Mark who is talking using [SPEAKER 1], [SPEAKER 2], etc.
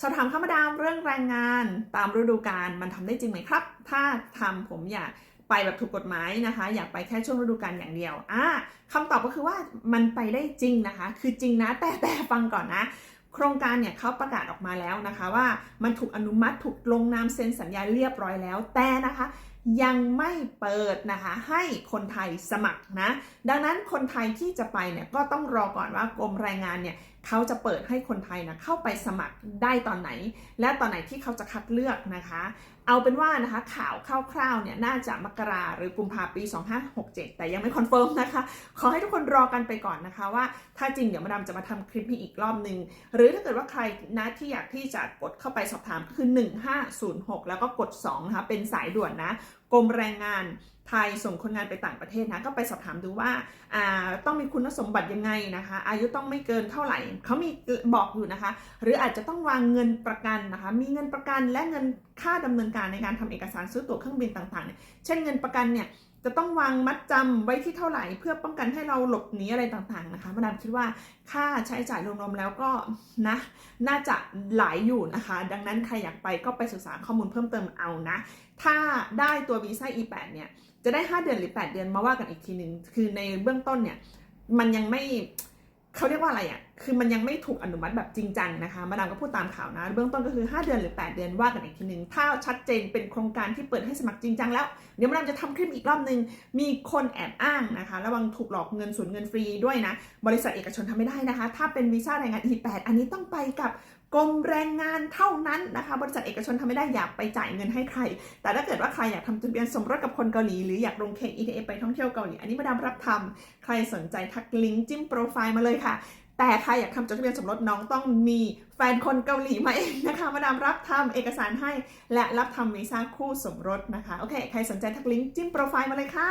[SPEAKER 1] สอบถามข้ามาดามเรื่องแรงงานตามฤดูกาลมันทำได้จริงไหมครับ ถ้าทำผมอยากไปแบบถูกกฎหมายนะคะ อยากไปแค่ช่วงฤดูกาลอย่างเดียวอ่าคำตอบก็คือว่ามันไปได้จริงนะคะ คือจริงนะแต่แต่ฟังก่อนนะ โครงการเนี่ยเขาประกาศออกมาแล้วนะคะ ว่ามันถูกอนุมัติถูกลงนามเซ็นสัญญาเรียบร้อยแล้วแต่นะคะ ยังไม่เปิดนะคะให้คนไทยสมัครนะดังนั้นคนไทยที่จะไปเนี่ยก็ต้องรอก่อนว่ากรมแรงงานเนี่ยเขาจะเปิดให้คนไทยนะเข้าไปสมัครได้ตอนไหน และตอนไหนที่เขาจะคัดเลือกนะคะ เอาเป็นว่านะคะข่าวคร่าวๆเนี่ยน่าจะมกราหรือกุมภาปี 2567 แต่ยังไม่คอนเฟิร์มนะคะ ขอให้ทุกคนรอกันไปก่อนนะคะว่า ถ้าจริงเดี๋ยวมาดามจะมาทำคลิปนี้อีกรอบหนึ่งหรือถ้าเกิดว่าใครนะที่อยากที่จะกดเข้าไปสอบถามคือ 1506 แล้วก็กด2นะคะเป็นสายด่วนนะกรมแรงงานไทยส่งคนงานไปต่างประเทศนะก็ไปสอบถามดูว่าต้องมีคุณสมบัติยังไงนะคะ อายุต้องไม่เกินเท่าไหร่เขามีบอกอยู่นะคะ หรืออาจจะต้องวางเงินประกันนะคะ มีเงินประกันและเงิน ค่าดำเนินการในการทำเอกสารซื้อตั๋วเครื่องบินต่างๆเนี่ยเช่นเงินประกันเนี่ยจะต้องวางมัดจำไว้ที่เท่าไหร่ เพื่อป้องกันให้เราหลบหนีอะไรต่างๆนะคะมาดามคิดว่าค่าใช้จ่ายรวมๆแล้วก็นะน่าจะหลายอยู่นะคะ ดังนั้นใครอยากไปก็ไปศึกษาข้อมูลเพิ่มเติมเอานะ ถ้าได้ตัววีซ่า E8 เนี่ยจะได้ 5 เดือนหรือ 8 เดือนมาว่ากันอีกทีหนึ่งคือในเบื้องต้นเนี่ยมันยังไม่ เขาเรียกว่าอะไรอะ คือมันยังไม่ถูกอนุมัติแบบจริงจังนะคะ มาดามก็พูดตามข่าวนะ เบื้องต้นก็คือ 5 เดือนหรือ 8 เดือนว่ากันอีกทีหนึ่งถ้าชัดเจนเป็นโครงการที่เปิดให้สมัครจริงจังแล้ว เดี๋ยวมาดามจะทำคลิปอีกรอบหนึ่งมีคนแอบอ้างนะคะ ระวังถูกหลอกเงินสูญเงินฟรีด้วยนะ บริษัทเอกชนทำไม่ได้นะคะ ถ้าเป็นวีซ่าแรงงาน E8 อันนี้ต้องไปกับ กรมแรงงานเท่านั้นนะคะ บริษัทเอกชนทำไม่ได้อยากไปจ่ายเงินให้ใคร แต่ถ้าเกิดว่าใครอยากทำทะเบียนสมรสกับคนเกาหลีหรืออยากลงเค ETA ไปท่องเที่ยวเกาหลี อันนี้มาดามรับทำใครสนใจทักลิงก์จิ้มโปรไฟล์มาเลยค่ะ แต่ใครอยากทำจดทะเบียนสมรสน้องต้องมีแฟนคนเกาหลีมาเองนะคะมาดามรับทำเอกสารให้ และรับทำวีซ่าคู่สมรสนะคะโอเคใครสนใจทักลิงก์จิ้มโปรไฟล์มาเลยค่ะ